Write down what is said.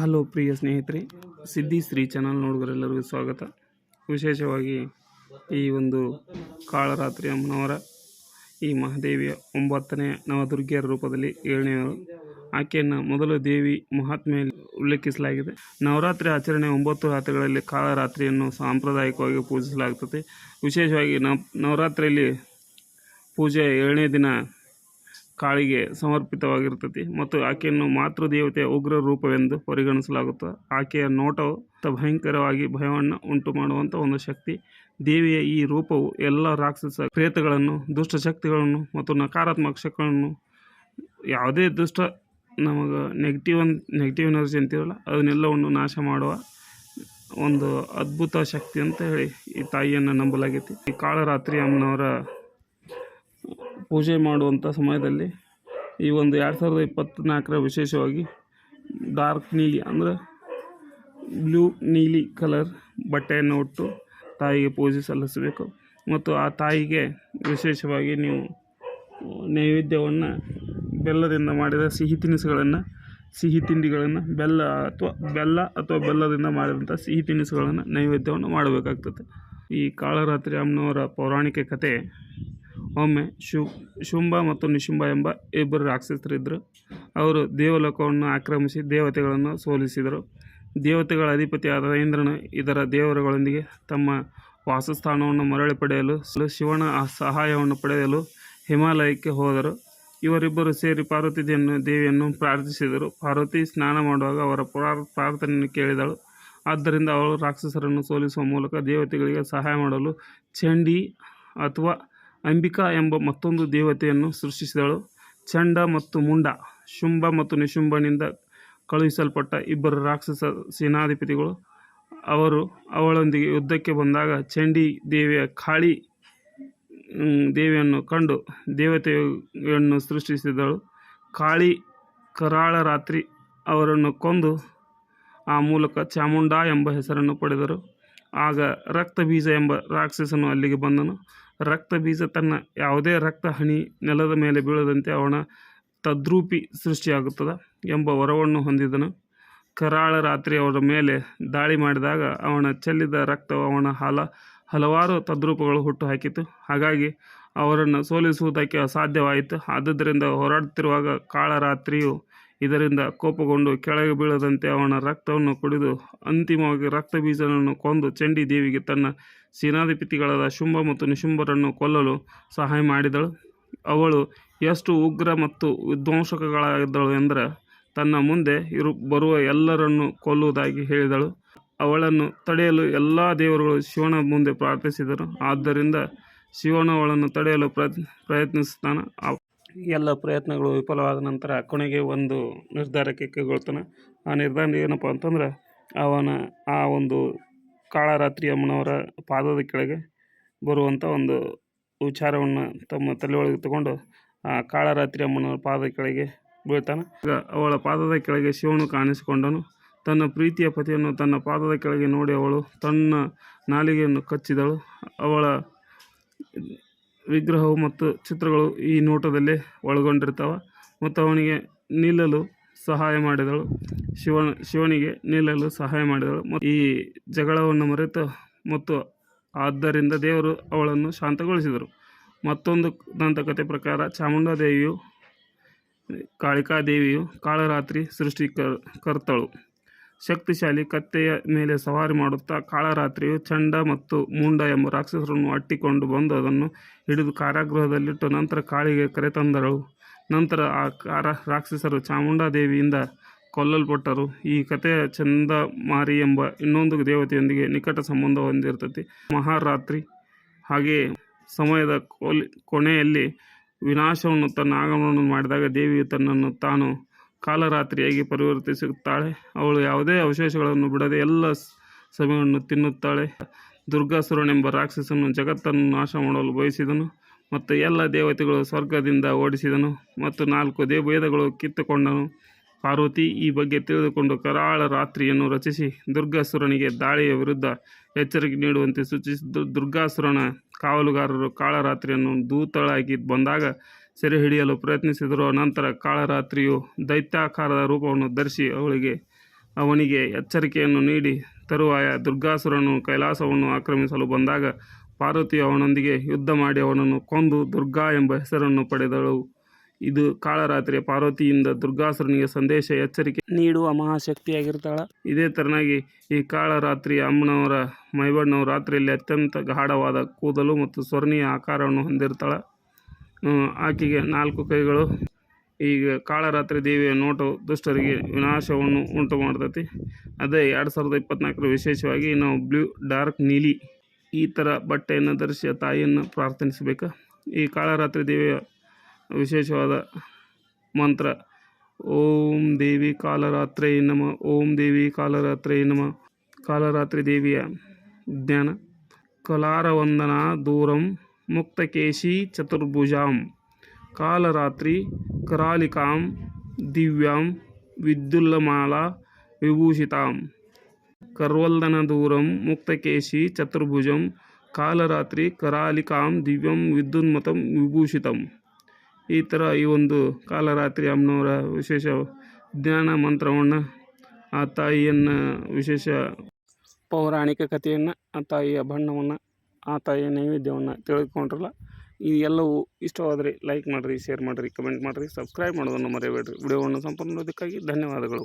Hello ಪ್ರಿಯ ಸ್ನೇಹಿತರೆ, ಸಿದ್ಧಿ Shri channel ನೋಡುಗರೆಲ್ಲರಿಗೂ ಸ್ವಾಗತ. ವಿಶೇಷವಾಗಿ ಈ ಒಂದು ಕಾಳರಾತ್ರಿ ಅಮ್ಮನವರ ಈ ಮಹಾದೇವಿಯ ಒಂಬತ್ತನೇ ನವದುರ್ಗಿಯರ ರೂಪದಲ್ಲಿ ಏಳನೆಯವರು ಆಕೆಯನ್ನು ಮೊದಲು ದೇವಿ ಮಹಾತ್ಮೆಯಲ್ಲಿ ಉಲ್ಲೇಖಿಸಲಾಗಿದೆ. ನವರಾತ್ರಿ ಆಚರಣೆ ಒಂಬತ್ತು ರಾತ್ರಿಗಳಲ್ಲಿ ಕಾಳರಾತ್ರಿಯನ್ನು ಸಾಂಪ್ರದಾಯಿಕವಾಗಿ ಪೂಜಿಸಲಾಗುತ್ತದೆ ವಿಶೇಷವಾಗಿ ನವ, ನವರಾತ್ರಿಯಲ್ಲಿ ಪೂಜೆ ಏಳನೇ ದಿನ ಕಾಳಿಗೆ ಸಮರ್ಪಿತವಾಗಿರ್ತತಿ ಮತ್ತು ಆಕೆಯನ್ನು ಮಾತೃದೇವತೆಯ ಉಗ್ರ ರೂಪವೆಂದು ಪರಿಗಣಿಸಲಾಗುತ್ತದೆ. ಆಕೆಯ ನೋಟವು ಭಯಂಕರವಾಗಿ ಭಯವನ್ನು ಉಂಟು ಮಾಡುವಂಥ ಒಂದು ಶಕ್ತಿ. ದೇವಿಯ ಈ ರೂಪವು ಎಲ್ಲ ರಾಕ್ಷಸ ಪ್ರೇತಗಳನ್ನು ದುಷ್ಟಶಕ್ತಿಗಳನ್ನು ಮತ್ತು ನಕಾರಾತ್ಮಕ ಶಕ್ತಿಗಳನ್ನು, ಯಾವುದೇ ದುಷ್ಟ ನಮಗೆ ನೆಗೆಟಿವ್ ಅನ್ ನೆಗೆಟಿವ್ ಎನರ್ಜಿ ಅಂತೀವಲ್ಲ ಅದನ್ನೆಲ್ಲವನ್ನು ನಾಶ ಮಾಡುವ ಒಂದು ಅದ್ಭುತ ಶಕ್ತಿ ಅಂತ ಹೇಳಿ ಈ ತಾಯಿಯನ್ನು ನಂಬಲಾಗೈತಿ. ಈ ಕಾಳರಾತ್ರಿ ಅಮ್ಮನವರ ಪೂಜೆ ಮಾಡುವಂಥ ಸಮಯದಲ್ಲಿ ಈ ಒಂದು ಎರಡು ಸಾವಿರದ ಇಪ್ಪತ್ತ್ನಾಲ್ಕರ ವಿಶೇಷವಾಗಿ ಡಾರ್ಕ್ ನೀಲಿ ಅಂದರೆ ಬ್ಲೂ ನೀಲಿ ಕಲರ್ ಬಟ್ಟೆಯನ್ನು ಉಟ್ಟು ತಾಯಿಗೆ ಪೂಜೆ ಸಲ್ಲಿಸಬೇಕು. ಮತ್ತು ಆ ತಾಯಿಗೆ ವಿಶೇಷವಾಗಿ ನೀವು ನೈವೇದ್ಯವನ್ನು ಬೆಲ್ಲದಿಂದ ಮಾಡಿದ ಸಿಹಿ ತಿನಿಸುಗಳನ್ನು, ಸಿಹಿ ತಿಂಡಿಗಳನ್ನು, ಬೆಲ್ಲ ಅಥವಾ ಬೆಲ್ಲ ಅಥವಾ ಬೆಲ್ಲದಿಂದ ಮಾಡಿದಂಥ ಸಿಹಿ ತಿನಿಸುಗಳನ್ನು ನೈವೇದ್ಯವನ್ನು ಮಾಡಬೇಕಾಗ್ತದೆ. ಈ ಕಾಳರಾತ್ರಿ ಅಮ್ಮನವರ ಪೌರಾಣಿಕ ಕಥೆ ಒಮ್ಮೆ ಶು, ಶುಂಭ ಮತ್ತು ನಿಶುಂಭ ಎಂಬ ಇಬ್ಬರು ರಾಕ್ಷಸರಿದ್ದರು. ಅವರು ದೇವಲೋಕವನ್ನು ಆಕ್ರಮಿಸಿ ದೇವತೆಗಳನ್ನು ಸೋಲಿಸಿದರು. ದೇವತೆಗಳ ಅಧಿಪತಿಯಾದ ಇಂದ್ರನು ಇದರ ದೇವರುಗಳೊಂದಿಗೆ ತಮ್ಮ ವಾಸಸ್ಥಾನವನ್ನು ಮರಳಿ ಪಡೆಯಲು, ಶಿವನ ಸಹಾಯವನ್ನು ಪಡೆಯಲು ಹಿಮಾಲಯಕ್ಕೆ ಹೋದರು. ಇವರಿಬ್ಬರು ಸೇರಿ ಪಾರ್ವತಿ ದೇವಿಯನ್ನು ಪ್ರಾರ್ಥಿಸಿದರು. ಪಾರ್ವತಿ ಸ್ನಾನ ಮಾಡುವಾಗ ಅವರ ಪ್ರಾರ್- ಪ್ರಾರ್ಥನೆಯನ್ನು ಕೇಳಿದಳು. ಆದ್ದರಿಂದ ಅವಳು ರಾಕ್ಷಸರನ್ನು ಸೋಲಿಸುವ ಮೂಲಕ ದೇವತೆಗಳಿಗೆ ಸಹಾಯ ಮಾಡಲು ಚಂಡಿ ಅಥವಾ ಅಂಬಿಕಾ ಎಂಬ ಮತ್ತೊಂದು ದೇವತೆಯನ್ನು ಸೃಷ್ಟಿಸಿದಳು. ಚಂಡ ಮತ್ತು ಮುಂಡ, ಶುಂಭ ಮತ್ತು ನಿಶುಂಭನಿಂದ ಕಳುಹಿಸಲ್ಪಟ್ಟ ಇಬ್ಬರು ರಾಕ್ಷಸ ಸೇನಾಧಿಪತಿಗಳು. ಅವರು ಅವಳೊಂದಿಗೆ ಯುದ್ಧಕ್ಕೆ ಬಂದಾಗ ಚಂಡಿ ದೇವಿಯ ಕಾಳಿ ದೇವಿಯನ್ನು ಕಂಡು ದೇವತೆಯನ್ನು ಸೃಷ್ಟಿಸಿದಳು. ಕಾಳಿ ಕರಾಳ ರಾತ್ರಿ ಅವರನ್ನು ಕೊಂದು ಆ ಮೂಲಕ ಚಾಮುಂಡ ಎಂಬ ಹೆಸರನ್ನು ಪಡೆದರು. ಆಗ ರಕ್ತ ಬೀಜ ಎಂಬ ರಾಕ್ಷಸನು ಅಲ್ಲಿಗೆ ಬಂದನು. ರಕ್ತ ಬೀಜ ತನ್ನ ಯಾವುದೇ ರಕ್ತ ಹನಿ ನೆಲದ ಮೇಲೆ ಬೀಳದಂತೆ ಅವನ ತದ್ರೂಪಿ ಸೃಷ್ಟಿಯಾಗುತ್ತದೆ ಎಂಬ ವರವನ್ನು ಹೊಂದಿದನು. ಕರಾಳ ರಾತ್ರಿ ಅವರ ಮೇಲೆ ದಾಳಿ ಮಾಡಿದಾಗ ಅವನ ಚೆಲ್ಲಿದ ರಕ್ತವು ಅವನ ಹಲ, ಹಲವಾರು ತದ್ರೂಪಗಳು ಹುಟ್ಟು ಹಾಕಿತು ಹಾಗಾಗಿ ಅವರನ್ನು ಸೋಲಿಸುವುದಕ್ಕೆ ಅಸಾಧ್ಯವಾಯಿತು. ಆದ್ದರಿಂದ ಹೋರಾಡುತ್ತಿರುವಾಗ ಕಾಳರಾತ್ರಿಯು ಇದರಿಂದ ಕೋಪಗೊಂಡು ಕೆಳಗೆ ಬೀಳದಂತೆ ಅವನ ರಕ್ತವನ್ನು ಕುಡಿದು ಅಂತಿಮವಾಗಿ ರಕ್ತ ಬೀಜನನ್ನು ಕೊಂದು ಚಂಡಿ ದೇವಿಗೆ ತನ್ನ ಸೇನಾಧಿಪತಿಗಳಾದ ಶುಂಭ ಮತ್ತು ನಿಶುಂಭರನ್ನು ಕೊಲ್ಲಲು ಸಹಾಯ ಮಾಡಿದಳು. ಅವಳು ಎಷ್ಟು ಉಗ್ರ ಮತ್ತು ವಿಧ್ವಂಸಕಗಳಾಗಿದ್ದಳು ಎಂದರೆ ತನ್ನ ಮುಂದೆ ಇರು, ಬರುವ ಎಲ್ಲರನ್ನು ಕೊಲ್ಲುವುದಾಗಿ ಹೇಳಿದಳು. ಅವಳನ್ನು ತಡೆಯಲು ಎಲ್ಲ ದೇವರುಗಳು ಶಿವನ ಮುಂದೆ ಪ್ರಾರ್ಥಿಸಿದರು. ಆದ್ದರಿಂದ ಶಿವನ ಅವಳನ್ನು ತಡೆಯಲು ಪ್ರಯತ್ನ, ಪ್ರಯತ್ನಿಸುತ್ತಾನೆ. ಎಲ್ಲ ಪ್ರಯತ್ನಗಳು ವಿಫಲವಾದ ನಂತರ ಕೊನೆಗೆ ಒಂದು ನಿರ್ಧಾರಕ್ಕೆ ಕೈಗೊಳ್ತಾನೆ. ಆ ನಿರ್ಧಾರ ಏನಪ್ಪ ಅಂತಂದ್ರೆ, ಅವನ ಆ ಒಂದು ಕಾಳರಾತ್ರಿ ಅಮ್ಮನವರ ಪಾದದ ಕೆಳಗೆ ಬರುವಂಥ ಒಂದು ವಿಚಾರವನ್ನು ತಮ್ಮ ತಲೆಯೊಳಗೆ ತಗೊಂಡು ಆ ಕಾಳರಾತ್ರಿ ಅಮ್ಮನವರ ಪಾದದ ಕೆಳಗೆ ಬೀಳ್ತಾನೆ. ಈಗ ಅವಳ ಪಾದದ ಕೆಳಗೆ ಶಿವನು ಕಾಣಿಸಿಕೊಂಡನು. ತನ್ನ ಪ್ರೀತಿಯ ಪತಿಯನ್ನು ತನ್ನ ಪಾದದ ಕೆಳಗೆ ನೋಡಿ ಅವಳು ತನ್ನ ನಾಲಿಗೆಯನ್ನು ಕಚ್ಚಿದಳು. ಅವಳ ವಿಗ್ರಹವು ಮತ್ತು ಚಿತ್ರಗಳು ಈ ನೋಟದಲ್ಲಿ ಒಳಗೊಂಡಿರ್ತಾವೆ. ಮತ್ತು ಅವನಿಗೆ ನಿಲ್ಲಲು ಸಹಾಯ ಮಾಡಿದಳು. ಶಿವ ಶಿವನಿಗೆ ನಿಲ್ಲಲು ಸಹಾಯ ಮಾಡಿದಳು. ಮತ್ತು ಈ ಜಗಳವನ್ನು ಮರೆತು ಮತ್ತು ಆದ್ದರಿಂದ ದೇವರು ಅವಳನ್ನು ಶಾಂತಗೊಳಿಸಿದರು. ಮತ್ತೊಂದು ದಂತಕಥೆ ಪ್ರಕಾರ ಚಾಮುಂಡಾದೇವಿಯು ಕಾಳಿಕಾದೇವಿಯು ಕಾಳರಾತ್ರಿ ಸೃಷ್ಟಿ ಕರ್ತಳು. ಶಕ್ತಿಶಾಲಿ ಕತ್ತೆಯ ಮೇಲೆ ಸವಾರಿ ಮಾಡುತ್ತಾ ಕಾಳರಾತ್ರಿಯು ಚಂಡ ಮತ್ತು ಮುಂಡ ಎಂಬ ರಾಕ್ಷಸರನ್ನು ಅಟ್ಟಿಕೊಂಡು ಬಂದು ಅದನ್ನು ಹಿಡಿದು ಕಾರಾಗೃಹದಲ್ಲಿಟ್ಟು ನಂತರ ಕಾಳಿಗೆ ಕರೆತಂದಳು ನಂತರ ಆ ಕಾರ ರಾಕ್ಷಸರು ಚಾಮುಂಡಾದೇವಿಯಿಂದ ಕೊಲ್ಲಲ್ಪಟ್ಟರು. ಈ ಕಥೆಯ ಚಂದಮಾರಿ ಎಂಬ ಇನ್ನೊಂದು ದೇವತೆಯೊಂದಿಗೆ ನಿಕಟ ಸಂಬಂಧ ಹೊಂದಿರ್ತೈತಿ ಮಹಾರಾತ್ರಿ. ಹಾಗೆಯೇ ಸಮಯದ ಕೊಲ್, ಕೊನೆಯಲ್ಲಿ ವಿನಾಶವನ್ನು ತನ್ನ ಆಗಮನವನ್ನು ಮಾಡಿದಾಗ ದೇವಿಯು ತನ್ನನ್ನು ತಾನು ಕಾಲರಾತ್ರಿಯಾಗಿ ಪರಿವರ್ತಿಸುತ್ತಾಳೆ. ಅವಳು ಯಾವುದೇ ಅವಶೇಷಗಳನ್ನು ಬಿಡದೆ ಎಲ್ಲ ಸಮಯವನ್ನು ತಿನ್ನುತ್ತಾಳೆ. ದುರ್ಗಾಸುರನೆಂಬ ರಾಕ್ಷಸನು ಜಗತ್ತನ್ನು ನಾಶ ಮಾಡಲು ಬಯಸಿದನು ಮತ್ತು ಎಲ್ಲ ದೇವತೆಗಳು ಸ್ವರ್ಗದಿಂದ ಓಡಿಸಿದನು ಮತ್ತು ನಾಲ್ಕು ದೇವೇದಗಳು ಕಿತ್ತುಕೊಂಡನು. ಪಾರ್ವತಿ ಈ ಬಗ್ಗೆ ತಿಳಿದುಕೊಂಡು ಕರಾಳ ರಾತ್ರಿಯನ್ನು ರಚಿಸಿ ದುರ್ಗಾಸುರನಿಗೆ ದಾಳಿಯ ವಿರುದ್ಧ ಎಚ್ಚರಿಕೆ ನೀಡುವಂತೆ ಸೂಚಿಸಿದ್ದು. ದುರ್ಗಾಸುರನ ಕಾವಲುಗಾರರು ಕಾಳರಾತ್ರಿಯನ್ನು ದೂತಳಾಗಿ ಬಂದಾಗ ಸೆರೆ ಹಿಡಿಯಲು ಪ್ರಯತ್ನಿಸಿದರು ನಂತರ ಕಾಳರಾತ್ರಿಯು ದೈತ್ಯಾಕಾರದ ರೂಪವನ್ನು ಧರಿಸಿ ಅವಳಿಗೆ, ಅವನಿಗೆ ಎಚ್ಚರಿಕೆಯನ್ನು ನೀಡಿ ತರುವಾಯ ದುರ್ಗಾಸುರನು ಕೈಲಾಸವನ್ನು ಆಕ್ರಮಿಸಲು ಬಂದಾಗ ಪಾರ್ವತಿಯು ಅವನೊಂದಿಗೆ ಯುದ್ಧ ಮಾಡಿ ಅವನನ್ನು ಕೊಂದು ದುರ್ಗಾ ಎಂಬ ಹೆಸರನ್ನು ಪಡೆದಳು. ಇದು ಕಾಳರಾತ್ರಿಯ ಪಾರ್ವತಿಯಿಂದ ದುರ್ಗಾಸುರನಿಗೆ ಸಂದೇಶ ಎಚ್ಚರಿಕೆ ನೀಡುವ ಮಹಾಶಕ್ತಿಯಾಗಿರ್ತಾಳೆ ಇದೇ ತೆರನಾಗಿ ಈ ಕಾಳರಾತ್ರಿ ಅಮ್ಮನವರ ಮೈಬಣ್ಣವು ರಾತ್ರಿಯಲ್ಲಿ ಅತ್ಯಂತ ಗಾಢವಾದ ಕೂದಲು ಮತ್ತು ಸ್ವರ್ಣೀಯ ಆಕಾರವನ್ನು ಹೊಂದಿರ್ತಾಳೆ ಆಕೆಗೆ ನಾಲ್ಕು ಕೈಗಳು. ಈಗ ಕಾಳರಾತ್ರಿ ದೇವಿಯ ನೋಟು ದುಷ್ಟರಿಗೆ ವಿನಾಶವನ್ನು ಉಂಟು ಮಾಡ್ತೈತಿ ಅದೇ ಎರಡು ಸಾವಿರದ ಇಪ್ಪತ್ನಾಲ್ಕರ ವಿಶೇಷವಾಗಿ ನಾವು ಬ್ಲೂ, ಡಾರ್ಕ್, ನೀಲಿ ಈ ಥರ ಬಟ್ಟೆಯನ್ನು ಧರಿಸಿ ತಾಯಿಯನ್ನು ಪ್ರಾರ್ಥನಿಸಬೇಕು ಈ ಕಾಳರಾತ್ರಿ ದೇವಿಯ ವಿಶೇಷವಾದ ಮಂತ್ರ, ಓಂ ದೇವಿ ಕಾಲರಾತ್ರಿ ನಮ, ಓಂ ದೇವಿ ಕಾಲರಾತ್ರಿ ನಮ. ಕಾಲರಾತ್ರಿ ದೇವಿಯ ಜ್ಞಾನ, ಕಲಾರವಂದನಾ ದೂರಂ ಮುಕ್ತಕೇಶಿ ಚತುರ್ಭುಜಾಂ ಕಾಲರಾತ್ರಿ ಕರಾಲಿಕಾಂ ದಿವ್ಯಾಂ ವಿದ್ಯುಲ್ಲಮಾಲಾ ವಿಭೂಷಿತಾಂ ಕರ್ವಲ್ದನ ದೂರಂ ಮುಕ್ತಕೇಶಿ ಚತುರ್ಭುಜಂ ಕಾಲರಾತ್ರಿ ಕರಾಲಿಕಾಂ ದಿವ್ಯಂ ವಿದ್ಯುನ್ಮತಂ ವಿಭೂಷಿತಂ ಈ ಥರ ಈ ಒಂದು ಕಾಲರಾತ್ರಿ ಅಮ್ಮನವರ ವಿಶೇಷ ಜ್ಞಾನ ಮಂತ್ರವನ್ನು ಆ ತಾಯಿಯನ್ನು ವಿಶೇಷ ಪೌರಾಣಿಕ ಕಥೆಯನ್ನು ಆ ತಾಯಿಯ ಬಣ್ಣವನ್ನು ಆ ತಾಯಿಯ ನೈವೇದ್ಯವನ್ನು ತಿಳಿದುಕೊಂಡ್ರಲ್ಲ ಈ ಎಲ್ಲವೂ ಇಷ್ಟವಾದರೆ ಲೈಕ್ ಮಾಡಿರಿ ಶೇರ್ ಮಾಡಿರಿ ಕಮೆಂಟ್ ಮಾಡಿರಿ ಸಬ್ಸ್ಕ್ರೈಬ್ ಮಾಡೋದನ್ನು ಮರೆಯಬೇಡ್ರಿ ವಿಡಿಯೋವನ್ನು ಸಂಪೂರ್ಣ ನೋಡೋದಕ್ಕಾಗಿ ಧನ್ಯವಾದಗಳು.